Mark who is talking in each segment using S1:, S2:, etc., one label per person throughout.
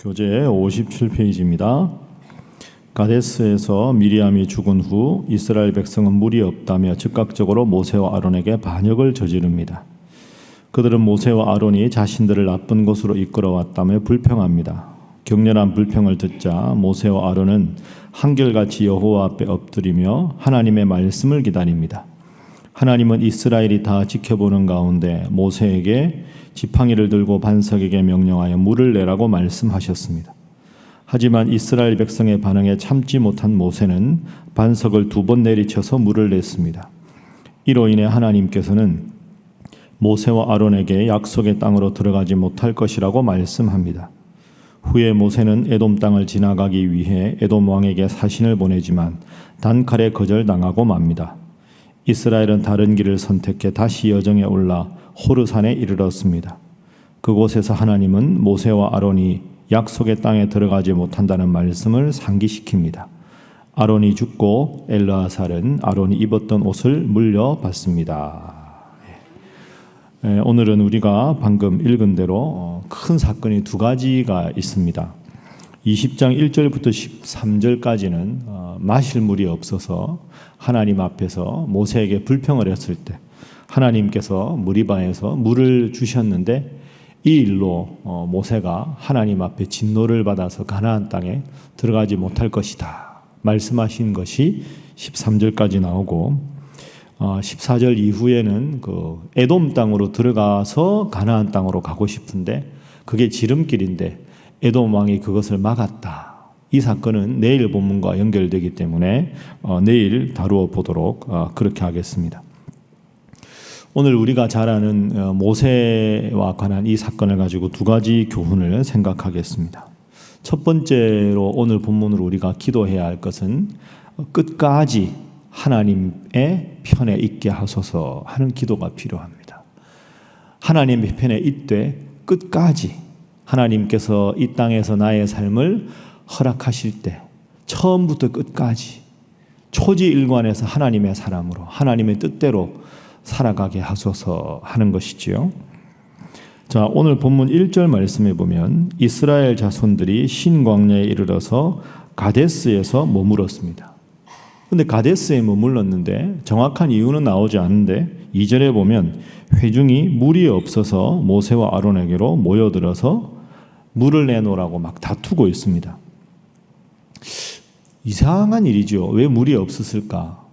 S1: 교재 57페이지입니다. 가데스에서 미리암이 죽은 후 이스라엘 백성은 물이 없다며 즉각적으로 모세와 아론에게 반역을 저지릅니다. 그들은 모세와 아론이 자신들을 나쁜 곳으로 이끌어왔다며 불평합니다. 격렬한 불평을 듣자 모세와 아론은 한결같이 여호와 앞에 엎드리며 하나님의 말씀을 기다립니다. 하나님은 이스라엘이 다 지켜보는 가운데 모세에게 지팡이를 들고 반석에게 명령하여 물을 내라고 말씀하셨습니다. 하지만 이스라엘 백성의 반응에 참지 못한 모세는 반석을 두 번 내리쳐서 물을 냈습니다. 이로 인해 하나님께서는 모세와 아론에게 약속의 땅으로 들어가지 못할 것이라고 말씀합니다. 후에 모세는 에돔 땅을 지나가기 위해 에돔 왕에게 사신을 보내지만 단칼에 거절당하고 맙니다. 이스라엘은 다른 길을 선택해 다시 여정에 올라 호르산에 이르렀습니다. 그곳에서 하나님은 모세와 아론이 약속의 땅에 들어가지 못한다는 말씀을 상기시킵니다. 아론이 죽고 엘르아살은 아론이 입었던 옷을 물려받습니다. 예, 오늘은 우리가 방금 읽은 대로 어, 큰 사건이 두 가지가 있습니다. 20장 1절부터 13절까지는 어, 마실 물이 없어서 하나님 앞에서 모세에게 불평을 했을 때 하나님께서 무리바에서 물을 주셨는데 이 일로 어, 모세가 하나님 앞에 진노를 받아서 가나안 땅에 들어가지 못할 것이다 말씀하신 것이 13절까지 나오고 14절 이후에는 그 에돔 땅으로 들어가서 가나안 땅으로 가고 싶은데 그게 지름길인데 에돔 왕이 그것을 막았다. 이 사건은 내일 본문과 연결되기 때문에 어, 내일 다루어 보도록 어, 그렇게 하겠습니다. 오늘 우리가 잘 아는 어, 모세와 관한 이 사건을 가지고 두 가지 교훈을 생각하겠습니다. 첫 번째로 오늘 본문으로 우리가 기도해야 할 것은 끝까지 하나님의 편에 있게 하소서 하는 기도가 필요합니다. 하나님의 편에 있되 끝까지 하나님께서 이 땅에서 나의 삶을 허락하실 때 처음부터 끝까지 초지일관에서 하나님의 사람으로 하나님의 뜻대로 살아가게 하소서 하는 것이지요. 자, 오늘 본문 1절 말씀에 보면 이스라엘 자손들이 신광야에 이르러서 가데스에서 머물었습니다. 근데 가데스에 머물렀는데 정확한 이유는 나오지 않는데 2절에 보면 회중이 물이 없어서 모세와 아론에게로 모여들어서 물을 내놓으라고 막 다투고 있습니다. 이상한 일이죠. 왜 물이 없었을까?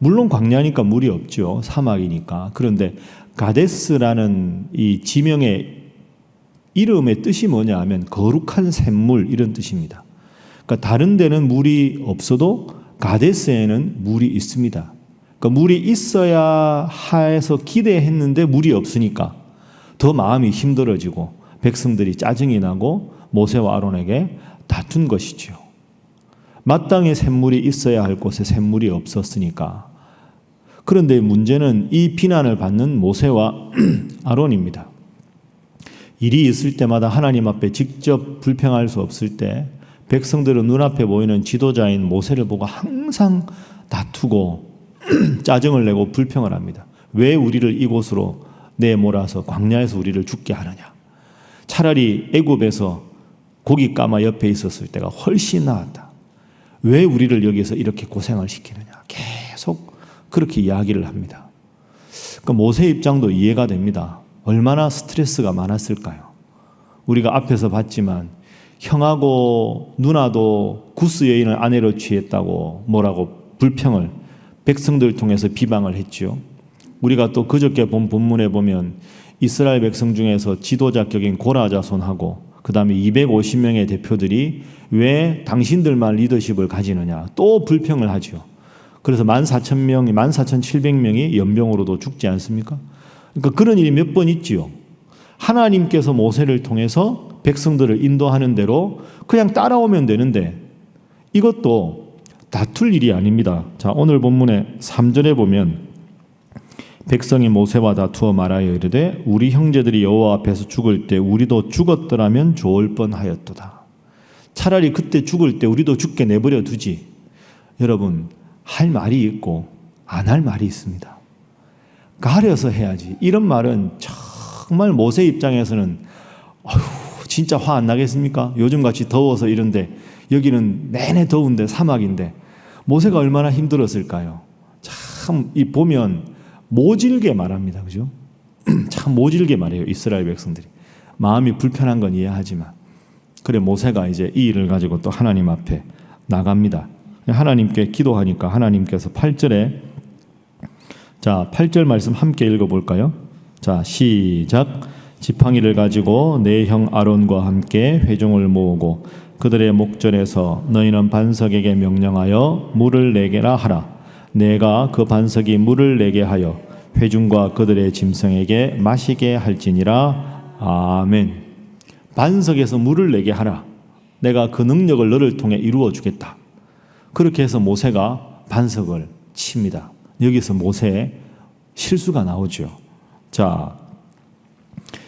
S1: 물론 광야니까 물이 없죠. 사막이니까. 그런데 가데스라는 이 지명의 이름의 뜻이 뭐냐 하면 거룩한 샘물 이런 뜻입니다. 그러니까 다른 데는 물이 없어도 가데스에는 물이 있습니다. 그러니까 물이 있어야 해서 기대했는데 물이 없으니까 더 마음이 힘들어지고 백성들이 짜증이 나고 모세와 아론에게 다툰 것이지요. 마땅히 샘물이 있어야 할 곳에 샘물이 없었으니까. 그런데 문제는 이 비난을 받는 모세와 아론입니다. 일이 있을 때마다 하나님 앞에 직접 불평할 수 없을 때 백성들은 눈앞에 보이는 지도자인 모세를 보고 항상 다투고 짜증을 내고 불평을 합니다. 왜 우리를 이곳으로 내몰아서 광야에서 우리를 죽게 하느냐? 차라리 애굽에서 고기 까마 옆에 있었을 때가 훨씬 나았다. 왜 우리를 여기서 이렇게 고생을 시키느냐? 계속 그렇게 이야기를 합니다. 그 모세 입장도 이해가 됩니다. 얼마나 스트레스가 많았을까요? 우리가 앞에서 봤지만 형하고 누나도 구스 여인을 아내로 취했다고 뭐라고 불평을 백성들 통해서 비방을 했지요. 우리가 또 그저께 본 본문에 보면 이스라엘 백성 중에서 지도자격인 고라 자손하고 그 다음에 250명의 대표들이 왜 당신들만 리더십을 가지느냐 또 불평을 하죠. 그래서 14,000명이 14,700명이 연병으로도 죽지 않습니까? 그러니까 그런 일이 몇 번 있지요. 하나님께서 모세를 통해서 백성들을 인도하는 대로 그냥 따라오면 되는데 이것도 다툴 일이 아닙니다. 자, 오늘 본문의 3절에 보면 백성이 모세와 다투어 말하여 이르되 우리 형제들이 여호와 앞에서 죽을 때 우리도 죽었더라면 좋을 뻔하였도다. 차라리 그때 죽을 때 우리도 죽게 내버려 두지. 여러분 할 말이 있고 안 할 말이 있습니다. 가려서 해야지. 이런 말은 정말 모세 입장에서는 어휴 진짜 화 안 나겠습니까? 요즘같이 더워서 이런데 여기는 내내 더운데 사막인데 모세가 얼마나 힘들었을까요? 참 이 보면 모질게 말합니다. 그죠? 참 모질게 말해요. 이스라엘 백성들이. 마음이 불편한 건 이해하지만 그래 모세가 이제 이 일을 가지고 또 하나님 앞에 나갑니다. 하나님께 기도하니까 하나님께서 8절에 자, 8절 말씀 함께 읽어 볼까요? 자, 시작. 지팡이를 가지고 내 형 아론과 함께 회중을 모으고 그들의 목전에서 너희는 반석에게 명령하여 물을 내게라 하라. 내가 그 반석이 물을 내게 하여 회중과 그들의 짐승에게 마시게 할지니라. 아멘. 반석에서 물을 내게 하라. 내가 그 능력을 너를 통해 이루어 주겠다. 그렇게 해서 모세가 반석을 칩니다. 여기서 모세의 실수가 나오죠. 자,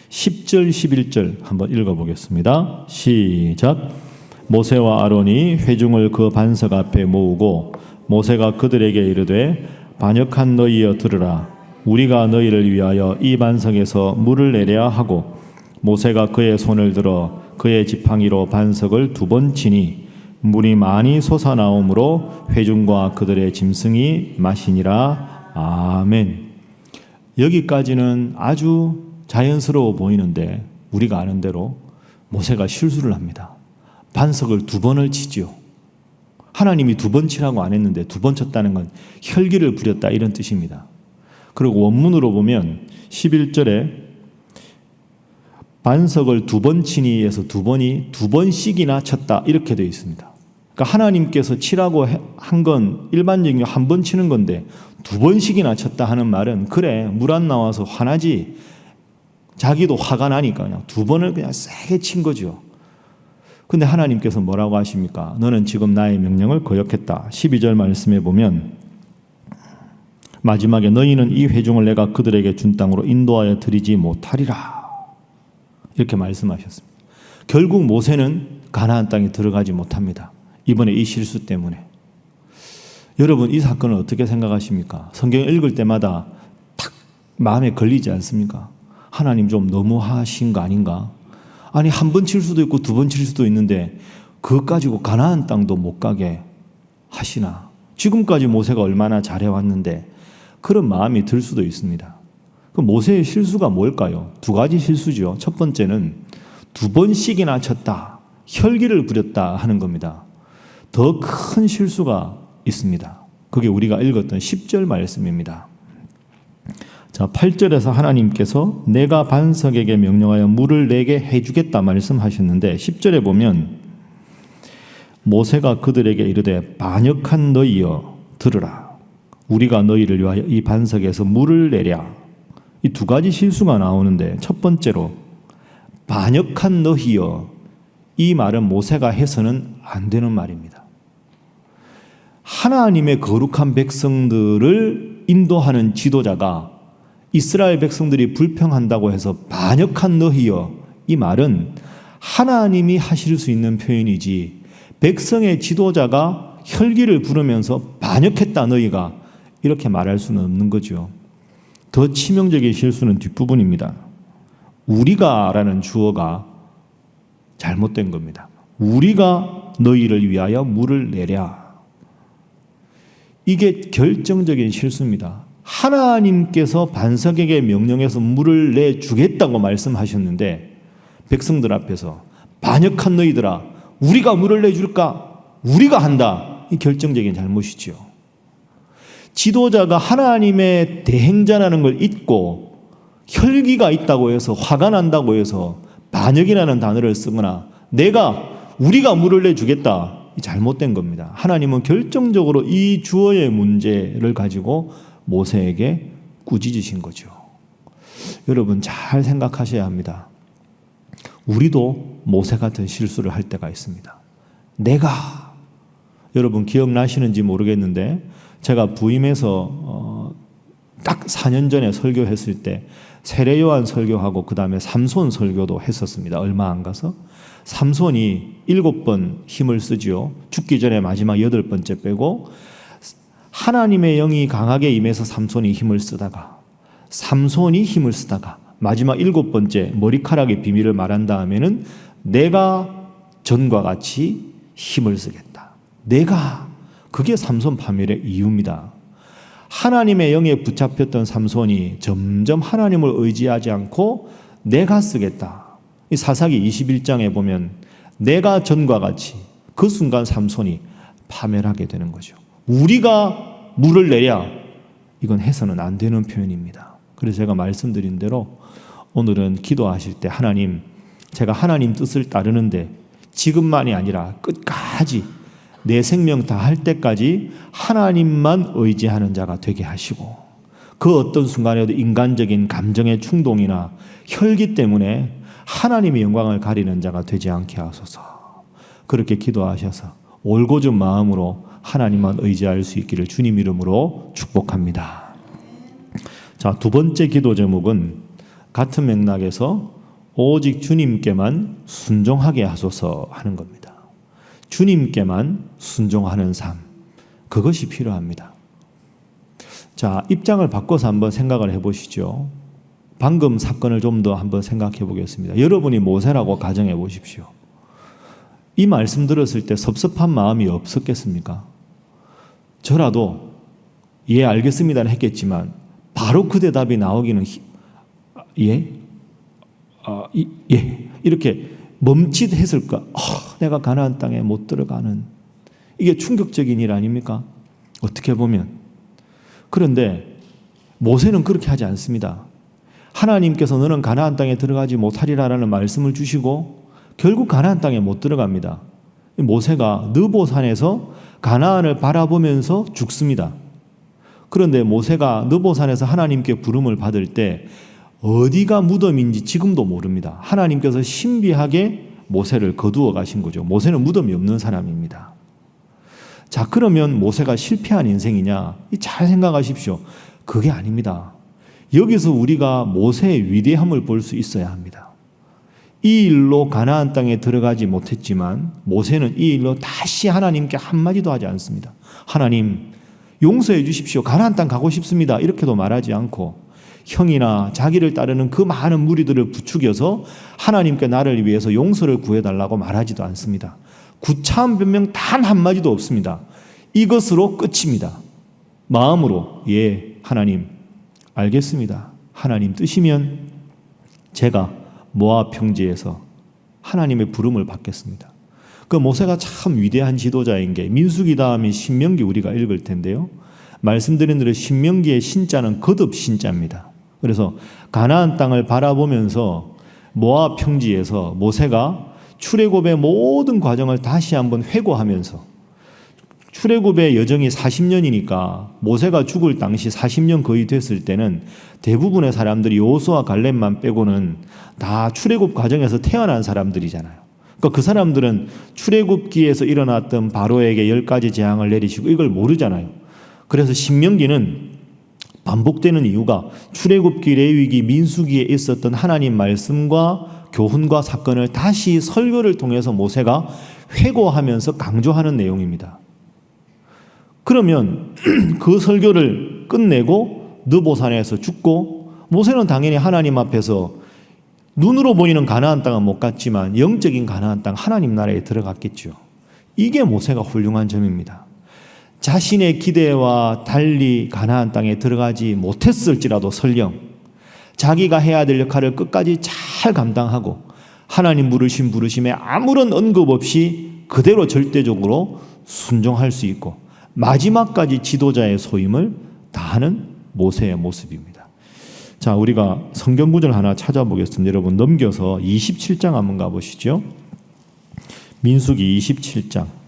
S1: 10절, 11절 한번 읽어보겠습니다. 시작. 모세와 아론이 회중을 그 반석 앞에 모으고 모세가 그들에게 이르되 반역한 너희여 들으라. 우리가 너희를 위하여 이 반석에서 물을 내려야 하고 모세가 그의 손을 들어 그의 지팡이로 반석을 두 번 치니 물이 많이 솟아나오므로 회중과 그들의 짐승이 마시니라. 아멘. 여기까지는 아주 자연스러워 보이는데 우리가 아는 대로 모세가 실수를 합니다. 반석을 두 번을 치지요. 하나님이 두 번 치라고 안 했는데 두 번 쳤다는 건 혈기를 부렸다 이런 뜻입니다. 그리고 원문으로 보면 11절에 반석을 두 번 치니에서 두 번이 두 번씩이나 쳤다 이렇게 되어 있습니다. 그러니까 하나님께서 치라고 한 건 일반적인 한 번 치는 건데 두 번씩이나 쳤다 하는 말은 그래 물 안 나와서 화나지 자기도 화가 나니까 그냥 두 번을 그냥 세게 친 거죠. 근데 하나님께서 뭐라고 하십니까? 너는 지금 나의 명령을 거역했다. 12절 말씀에 보면 마지막에 너희는 이 회중을 내가 그들에게 준 땅으로 인도하여 드리지 못하리라. 이렇게 말씀하셨습니다. 결국 모세는 가나안 땅에 들어가지 못합니다. 이번에 이 실수 때문에. 여러분 이 사건을 어떻게 생각하십니까? 성경 읽을 때마다 탁 마음에 걸리지 않습니까? 하나님 좀 너무 하신 거 아닌가? 아니 한 번 칠 수도 있고 두 번 칠 수도 있는데 그것 가지고 가나안 땅도 못 가게 하시나? 지금까지 모세가 얼마나 잘해왔는데 그런 마음이 들 수도 있습니다. 그 모세의 실수가 뭘까요? 두 가지 실수죠. 첫 번째는 두 번씩이나 쳤다. 혈기를 부렸다 하는 겁니다. 더 큰 실수가 있습니다. 그게 우리가 읽었던 10절 말씀입니다. 자, 8절에서 하나님께서 내가 반석에게 명령하여 물을 내게 해주겠다 말씀하셨는데 10절에 보면 모세가 그들에게 이르되 반역한 너희여 들으라. 우리가 너희를 위하여 이 반석에서 물을 내랴. 이 두 가지 실수가 나오는데 첫 번째로 반역한 너희여 이 말은 모세가 해서는 안 되는 말입니다. 하나님의 거룩한 백성들을 인도하는 지도자가 이스라엘 백성들이 불평한다고 해서 반역한 너희여 이 말은 하나님이 하실 수 있는 표현이지 백성의 지도자가 혈기를 부르면서 반역했다 너희가 이렇게 말할 수는 없는 거죠. 더 치명적인 실수는 뒷부분입니다. 우리가라는 주어가 잘못된 겁니다. 우리가 너희를 위하여 물을 내랴. 이게 결정적인 실수입니다. 하나님께서 반석에게 명령해서 물을 내 주겠다고 말씀하셨는데 백성들 앞에서 반역한 너희들아 우리가 물을 내 줄까? 우리가 한다. 이 결정적인 잘못이지요. 지도자가 하나님의 대행자라는 걸 잊고 혈기가 있다고 해서 화가 난다고 해서 반역이라는 단어를 쓰거나 내가 우리가 물을 내 주겠다. 잘못된 겁니다. 하나님은 결정적으로 이 주어의 문제를 가지고 모세에게 꾸짖으신 거죠. 여러분 잘 생각하셔야 합니다. 우리도 모세 같은 실수를 할 때가 있습니다. 내가 여러분 기억나시는지 모르겠는데 제가 부임해서 어, 딱 4년 전에 설교했을 때 세례 요한 설교하고 그 다음에 삼손 설교도 했었습니다. 얼마 안 가서 삼손이 일곱 번 힘을 쓰지요. 죽기 전에 마지막 여덟 번째 빼고 하나님의 영이 강하게 임해서 삼손이 힘을 쓰다가 삼손이 힘을 쓰다가 마지막 일곱 번째 머리카락의 비밀을 말한 다음에는 내가 전과 같이 힘을 쓰겠다. 내가 그게 삼손 파멸의 이유입니다. 하나님의 영에 붙잡혔던 삼손이 점점 하나님을 의지하지 않고 내가 쓰겠다. 이 사사기 21장에 보면 내가 전과 같이 그 순간 삼손이 파멸하게 되는 거죠. 우리가 물을 내랴 이건 해서는 안 되는 표현입니다. 그래서 제가 말씀드린 대로 오늘은 기도하실 때 하나님 제가 하나님 뜻을 따르는데 지금만이 아니라 끝까지 내 생명 다 할 때까지 하나님만 의지하는 자가 되게 하시고 그 어떤 순간에도 인간적인 감정의 충동이나 혈기 때문에 하나님의 영광을 가리는 자가 되지 않게 하소서. 그렇게 기도하셔서 올곧은 마음으로 하나님만 의지할 수 있기를 주님 이름으로 축복합니다. 자, 두 번째 기도 제목은 같은 맥락에서 오직 주님께만 순종하게 하소서 하는 겁니다. 주님께만 순종하는 삶. 그것이 필요합니다. 자, 입장을 바꿔서 한번 생각을 해 보시죠. 방금 사건을 좀 더 한번 생각해 보겠습니다. 여러분이 모세라고 가정해 보십시오. 이 말씀 들었을 때 섭섭한 마음이 없었겠습니까? 저라도 예 알겠습니다는 했겠지만 바로 그 대답이 나오기는 히- 예, 아, 이- 예 이렇게 멈칫했을까? 아, 내가 가나안 땅에 못 들어가는 이게 충격적인 일 아닙니까? 어떻게 보면 그런데 모세는 그렇게 하지 않습니다. 하나님께서 너는 가나안 땅에 들어가지 못하리라라는 말씀을 주시고 결국 가나안 땅에 못 들어갑니다. 모세가 느보산에서 가나안을 바라보면서 죽습니다. 그런데 모세가 느보산에서 하나님께 부름을 받을 때 어디가 무덤인지 지금도 모릅니다. 하나님께서 신비하게 모세를 거두어 가신 거죠. 모세는 무덤이 없는 사람입니다. 자, 그러면 모세가 실패한 인생이냐? 이잘 생각하십시오. 그게 아닙니다. 여기서 우리가 모세의 위대함을 볼 수 있어야 합니다. 이 일로 가나안 땅에 들어가지 못했지만 모세는 이 일로 다시 하나님께 한마디도 하지 않습니다. 하나님 용서해 주십시오. 가나안 땅 가고 싶습니다. 이렇게도 말하지 않고 형이나 자기를 따르는 그 많은 무리들을 부추겨서 하나님께 나를 위해서 용서를 구해 달라고 말하지도 않습니다. 구차한 변명 단 한마디도 없습니다. 이것으로 끝입니다. 마음으로 예 하나님 알겠습니다. 하나님 뜻이면 제가 모압 평지에서 하나님의 부름을 받겠습니다. 그 모세가 참 위대한 지도자인 게 민수기 다음에 신명기 우리가 읽을 텐데요. 말씀드린 대로 신명기의 신자는 거듭 신자입니다. 그래서 가나안 땅을 바라보면서 모압 평지에서 모세가 출애굽의 모든 과정을 다시 한번 회고하면서 출애굽의 여정이 40년이니까 모세가 죽을 당시 40년 거의 됐을 때는 대부분의 사람들이 요수와 갈렙만 빼고는 다 출애굽 과정에서 태어난 사람들이잖아요. 그러니까 그 사람들은 출애굽기에서 일어났던 바로에게 열 가지 재앙을 내리시고 이걸 모르잖아요. 그래서 신명기는 반복되는 이유가 출애굽기, 레위기, 민수기에 있었던 하나님 말씀과 교훈과 사건을 다시 설교를 통해서 모세가 회고하면서 강조하는 내용입니다. 그러면 그 설교를 끝내고 느보산에서 죽고 모세는 당연히 하나님 앞에서 눈으로 보이는 가나안 땅은 못 갔지만 영적인 가나안 땅 하나님 나라에 들어갔겠죠. 이게 모세가 훌륭한 점입니다. 자신의 기대와 달리 가나안 땅에 들어가지 못했을지라도 설령 자기가 해야 될 역할을 끝까지 잘 감당하고 하나님 부르신 부르심에 아무런 언급 없이 그대로 절대적으로 순종할 수 있고 마지막까지 지도자의 소임을 다하는 모세의 모습입니다. 자, 우리가 성경 구절 하나 찾아보겠습니다. 여러분 넘겨서 27장 한번 가보시죠. 민수기 27장.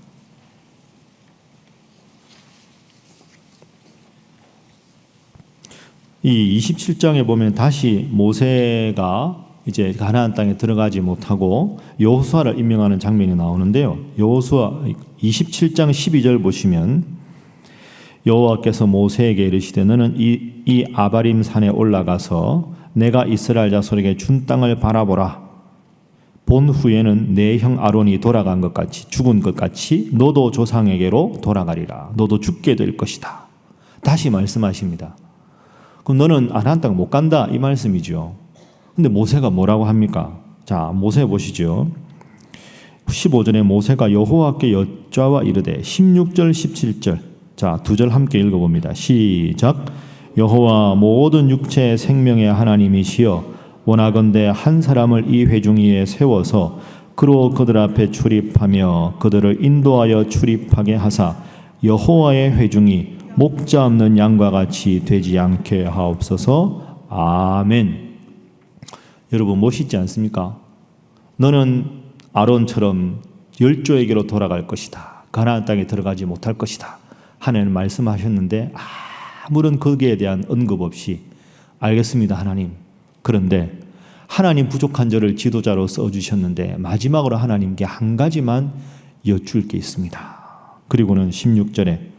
S1: 이 27장에 보면 다시 모세가 이제 가나안 땅에 들어가지 못하고 여호수아를 임명하는 장면이 나오는데요. 여호수아 27장 12절 보시면 여호와께서 모세에게 이르시되 너는 이, 이 아바림 산에 올라가서 내가 이스라엘 자손에게 준 땅을 바라보라. 본 후에는 내 형 아론이 돌아간 것 같이 죽은 것 같이 너도 조상에게로 돌아가리라. 너도 죽게 될 것이다. 다시 말씀하십니다. 그럼 너는 아나안 땅못 간다 이 말씀이죠. 근데 모세가 뭐라고 합니까? 자, 모세 보시죠. 15절에 모세가 여호와께 여짜와 이르되 16절 17절 자 두 절 함께 읽어 봅니다. 시작 여호와 모든 육체 생명의 하나님이시여 원하건대 한 사람을 이 회중 위에 세워서 그로 그들 앞에 출입하며 그들을 인도하여 출입하게 하사 여호와의 회중이 목자 없는 양과 같이 되지 않게 하옵소서 아멘 여러분 멋있지 않습니까? 너는 아론처럼 열조에게로 돌아갈 것이다. 가나안 땅에 들어가지 못할 것이다. 하나님 말씀하셨는데 아무런 거기에 대한 언급 없이 알겠습니다, 하나님. 그런데 하나님 부족한 저를 지도자로 써 주셨는데 마지막으로 하나님께 한 가지만 여쭐 게 있습니다. 그리고는 16절에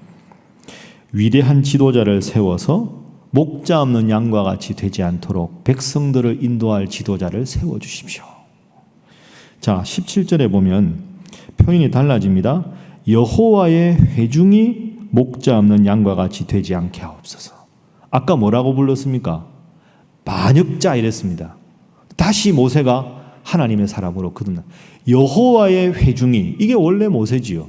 S1: 위대한 지도자를 세워서 목자 없는 양과 같이 되지 않도록 백성들을 인도할 지도자를 세워 주십시오. 자, 17절에 보면 표현이 달라집니다. 여호와의 회중이 목자 없는 양과 같이 되지 않게 하옵소서. 아까 뭐라고 불렀습니까? 반역자 이랬습니다. 다시 모세가 하나님의 사람으로 거듭나. 여호와의 회중이 이게 원래 모세지요.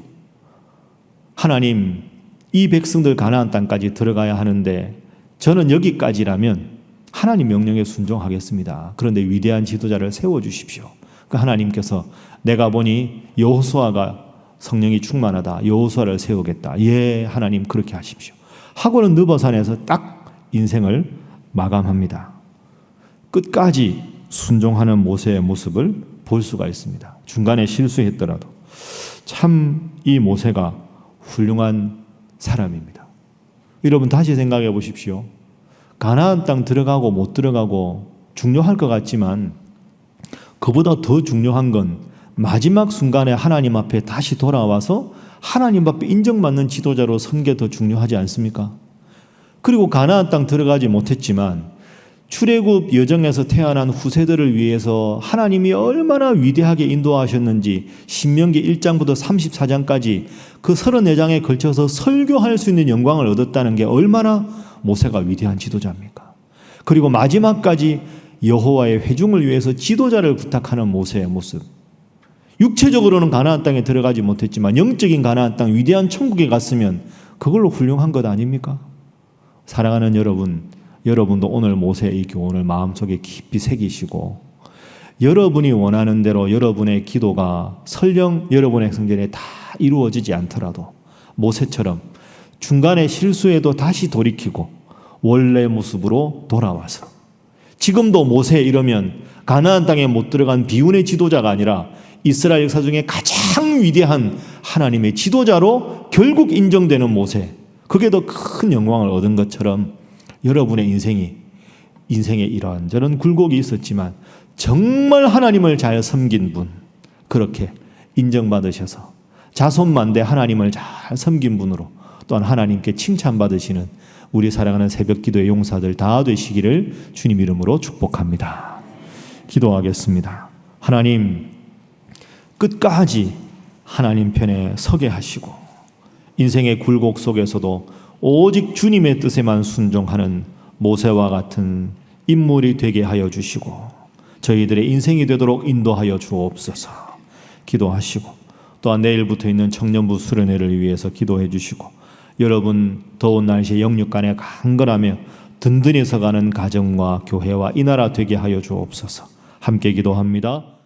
S1: 하나님 이 백성들 가나안 땅까지 들어가야 하는데 저는 여기까지라면 하나님 명령에 순종하겠습니다. 그런데 위대한 지도자를 세워 주십시오. 그 하나님께서 내가 보니 여호수아가 성령이 충만하다. 여호수아를 세우겠다. 예, 하나님 그렇게 하십시오. 하고는 느버산에서 딱 인생을 마감합니다. 끝까지 순종하는 모세의 모습을 볼 수가 있습니다. 중간에 실수했더라도 참 이 모세가 훌륭한 사람입니다. 여러분 다시 생각해 보십시오. 가나안 땅 들어가고 못 들어가고 중요할 것 같지만 그보다 더 중요한 건 마지막 순간에 하나님 앞에 다시 돌아와서 하나님 앞에 인정받는 지도자로 선 게 더 중요하지 않습니까? 그리고 가나안 땅 들어가지 못했지만 출애굽 여정에서 태어난 후세들을 위해서 하나님이 얼마나 위대하게 인도하셨는지 신명기 1장부터 34장까지 그 34장에 걸쳐서 설교할 수 있는 영광을 얻었다는 게 얼마나 모세가 위대한 지도자입니까? 그리고 마지막까지 여호와의 회중을 위해서 지도자를 부탁하는 모세의 모습. 육체적으로는 가나안 땅에 들어가지 못했지만 영적인 가나안 땅 위대한 천국에 갔으면 그걸로 훌륭한 것 아닙니까? 사랑하는 여러분, 여러분도 오늘 모세의 이 교훈을 마음속에 깊이 새기시고 여러분이 원하는 대로 여러분의 기도가 설령 여러분의 성전에 다 이루어지지 않더라도 모세처럼 중간에 실수해도 다시 돌이키고 원래 모습으로 돌아와서 지금도 모세 이러면 가나안 땅에 못 들어간 비운의 지도자가 아니라 이스라엘 역사 중에 가장 위대한 하나님의 지도자로 결국 인정되는 모세. 그게 더 큰 영광을 얻은 것처럼 여러분의 인생이 인생에 이러한 저런 굴곡이 있었지만 정말 하나님을 잘 섬긴 분 그렇게 인정받으셔서 자손만대 하나님을 잘 섬긴 분으로 또한 하나님께 칭찬받으시는 우리 사랑하는 새벽 기도의 용사들 다 되시기를 주님 이름으로 축복합니다. 기도하겠습니다. 하나님 끝까지 하나님 편에 서게 하시고 인생의 굴곡 속에서도 오직 주님의 뜻에만 순종하는 모세와 같은 인물이 되게 하여 주시고 저희들의 인생이 되도록 인도하여 주옵소서. 기도하시고 또한 내일부터 있는 청년부 수련회를 위해서 기도해 주시고 여러분 더운 날씨에 영육간에 강건하며 든든히 서가는 가정과 교회와 이 나라 되게 하여 주옵소서. 함께 기도합니다.